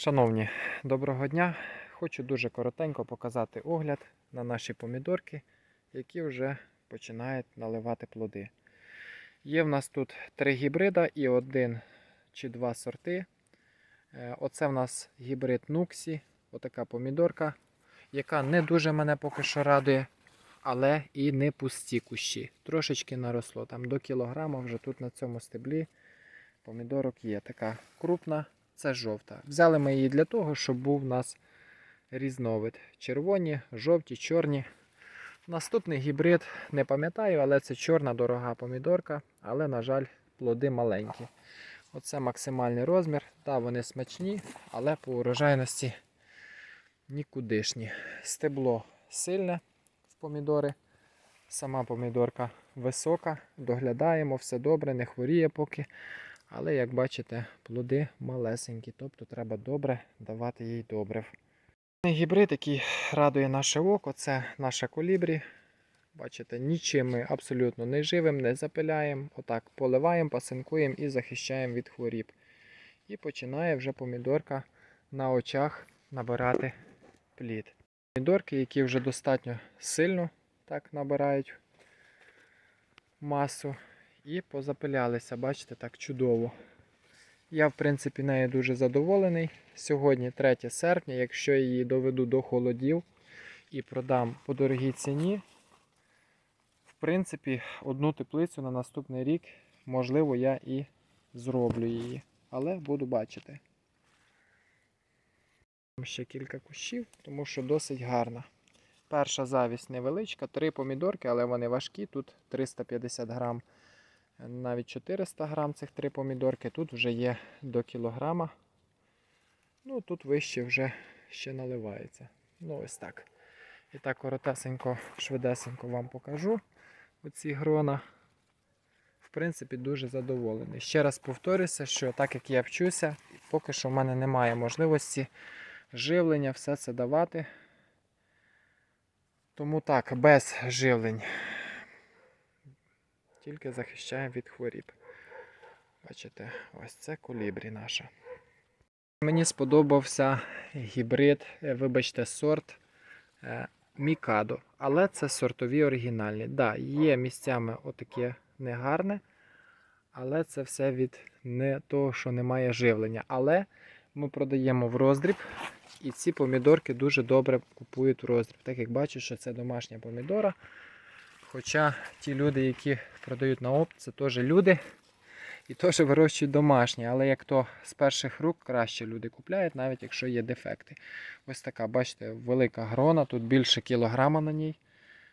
Шановні, доброго дня! Хочу дуже коротенько показати огляд на наші помідорки, які вже починають наливати плоди. Є в нас тут три гібрида і один чи два сорти. Е, Оце в нас гібрид Нуксі, отака помідорка, яка не дуже мене поки що радує, але і не пусті кущі. Трошечки наросло. Там до кілограма вже тут на цьому стеблі помідорок є. Така крупна, це жовта. Взяли ми її для того, щоб був у нас різновид. Червоні, жовті, чорні. Наступний гібрид не пам'ятаю, але це чорна дорога помідорка, але, на жаль, плоди маленькі. Оце максимальний розмір. Так, вони смачні, але по урожайності нікудишні. Стебло сильне в помідори. Сама помідорка висока, доглядаємо, все добре, не хворіє поки. Але, як бачите, плоди малесенькі, тобто треба добре давати їй добрив. Гібрид, який радує наше око, це наша колібрі. Бачите, нічим ми абсолютно не живим, не запиляємо. Отак поливаємо, пасинкуємо і захищаємо від хворіб. І починає вже помідорка на очах набирати плід. Помідорки, які вже достатньо сильно так набирають масу і позапилялися, бачите, так чудово. Я, в принципі, нею дуже задоволений. Сьогодні 3 серпня, якщо я її доведу до холодів і продам по дорогій ціні, в принципі, одну теплицю на наступний рік, можливо, я і зроблю її. Але буду бачити. Ще кілька кущів, тому що досить гарна. Перша завість невеличка, три помідорки, але вони важкі. Тут 350 грам навіть 400 грам цих три помідорки. Тут вже є до кілограма. Ну, тут вище вже ще наливається. Ну, ось так. І так коротесенько, швидесенько вам покажу оці грона. В принципі, дуже задоволений. Ще раз повторюся, що так як я вчуся, поки що в мене немає можливості живлення, все це давати. Тому так, без живлень тільки захищає від хворіб. Бачите, ось це колібрі наша. Мені сподобався гібрид, е, вибачте, сорт е, Мікадо. Але це сортові оригінальні. Так, да, є місцями отаке негарне, але це все від не того, що немає живлення. Але ми продаємо в роздріб, і ці помідорки дуже добре купують в роздріб. Так як бачу, що це домашня помідора. Хоча ті люди, які продають на опт, це теж люди і теж вирощують домашні. Але як то з перших рук краще люди купляють, навіть якщо є дефекти. Ось така, бачите, велика грона, тут більше кілограма на ній,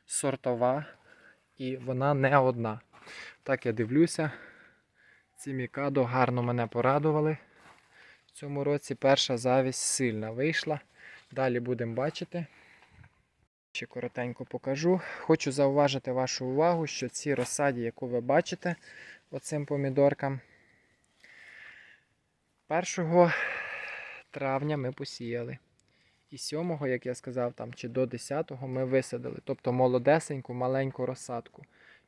сортова, і вона не одна. Так я дивлюся, ці мікадо гарно мене порадували. В цьому році перша завість сильна вийшла. Далі будемо бачити. Ще коротенько покажу. Хочу зауважити вашу увагу, що ці розсаді, яку ви бачите оцим помідоркам, 1 травня ми посіяли. І 7, як я сказав, там, чи до 10 ми висадили. Тобто молодесеньку, маленьку розсадку.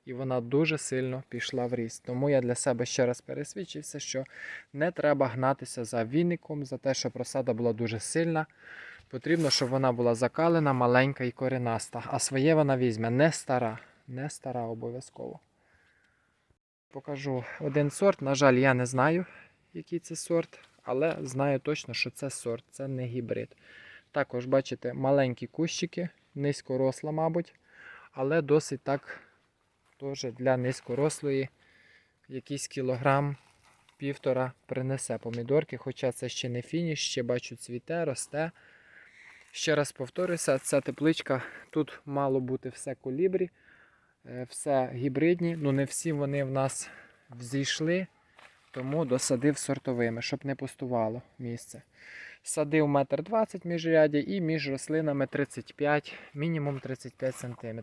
І вона дуже сильно пішла в ріст. Тому я для себе ще раз пересвідчився, що не треба гнатися за віником, за те, щоб розсада була дуже сильна. Потрібно, щоб вона була закалена, маленька і коренаста. А своє вона візьме не стара. Не стара обов'язково. Покажу один сорт. На жаль, я не знаю, який це сорт, але знаю точно, що це сорт, це не гібрид. Також, бачите, маленькі кущики, низькоросла, мабуть, але досить так теж для низькорослої якийсь кілограм півтора принесе помідорки, хоча це ще не фініш, ще бачу цвіте, росте. Ще раз повторюся, ця тепличка, тут мало бути все колібрі, е, все гібридні, ну не всі вони в нас взійшли, тому досадив сортовими, щоб не пустувало місце. Садив 1,20 м міжряді і між рослинами 35, мінімум 35 см.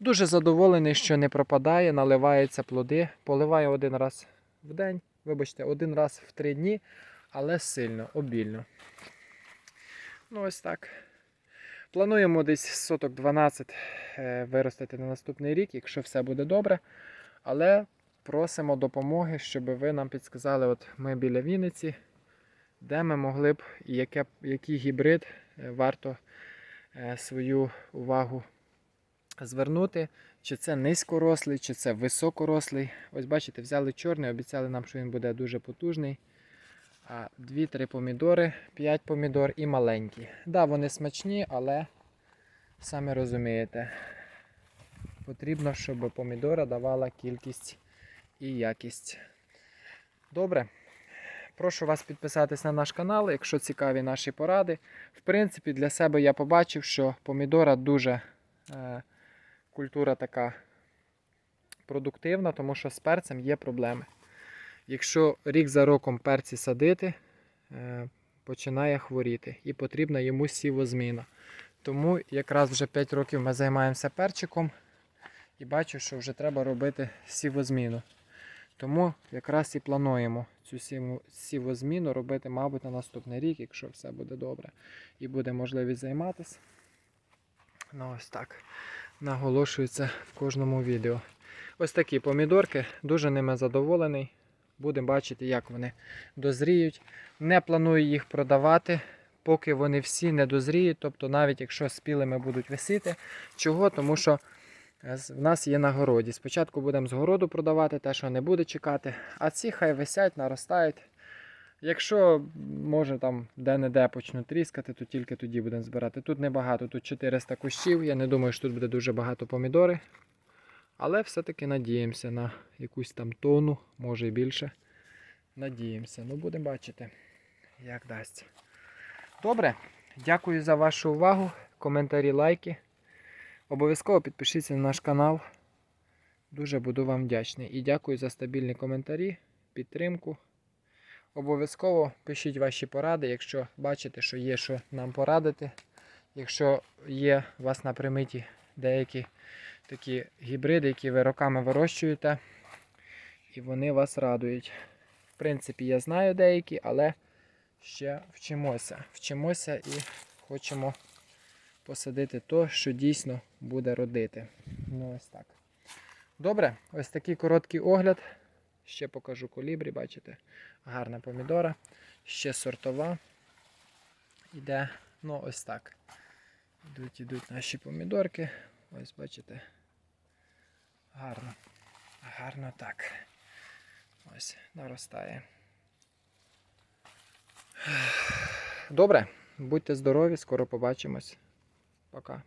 Дуже задоволений, що не пропадає, наливаються плоди. Поливаю один раз в день, вибачте, один раз в три дні, але сильно, обільно. Ну, ось так. Плануємо десь соток 12 е, виростити на наступний рік, якщо все буде добре. Але просимо допомоги, щоб ви нам підсказали, от ми біля Вінниці, де ми могли б і яке, який гібрид е, варто е, свою увагу звернути. Чи це низькорослий, чи це високорослий. Ось бачите, взяли чорний, обіцяли нам, що він буде дуже потужний. А 2-3 помідори, 5 помідор і маленькі. Так, да, вони смачні, але самі розумієте, потрібно, щоб помідора давала кількість і якість. Добре. Прошу вас підписатись на наш канал, якщо цікаві наші поради. В принципі, для себе я побачив, що помідора дуже е, культура така продуктивна, тому що з перцем є проблеми. Якщо рік за роком перці садити, е, починає хворіти і потрібна йому сівозміна. Тому якраз вже 5 років ми займаємося перчиком і бачу, що вже треба робити сівозміну. Тому якраз і плануємо цю сівозміну робити, мабуть, на наступний рік, якщо все буде добре і буде можливість займатися. Ну ось так. Наголошується в кожному відео. Ось такі помідорки, дуже ними задоволений. Будемо бачити, як вони дозріють. Не планую їх продавати, поки вони всі не дозріють. Тобто, навіть якщо спілими будуть висіти. Чого? Тому що е, в нас є на городі. Спочатку будемо з городу продавати те, що не буде чекати, а ці хай висять, наростають. Якщо може там де-не-де почнуть тріскати, то тільки тоді будемо збирати. Тут небагато, тут 400 кущів. Я не думаю, що тут буде дуже багато помідори. Але все-таки надіємося на якусь там тону, може і більше. Надіємося. Ну, будемо бачити, як дасть. Добре, дякую за вашу увагу. Коментарі, лайки. Обов'язково підпишіться на наш канал. Дуже буду вам вдячний. І дякую за стабільні коментарі, підтримку. Обов'язково пишіть ваші поради, якщо бачите, що є що нам порадити. Якщо є у вас на примиті деякі такі гібриди, які ви роками вирощуєте, і вони вас радують. В принципі, я знаю деякі, але ще вчимося. Вчимося і хочемо посадити то, що дійсно буде родити. Ну, ось так. Добре, ось такий короткий огляд. Ще покажу колібрі, бачите, гарна помідора, ще сортова. Іде, ну ось так. Ідуть, ідуть наші помідорки. Ось бачите. Гарно. Гарно так. Ось, наростає. Добре, будьте здорові, скоро побачимось. Пока.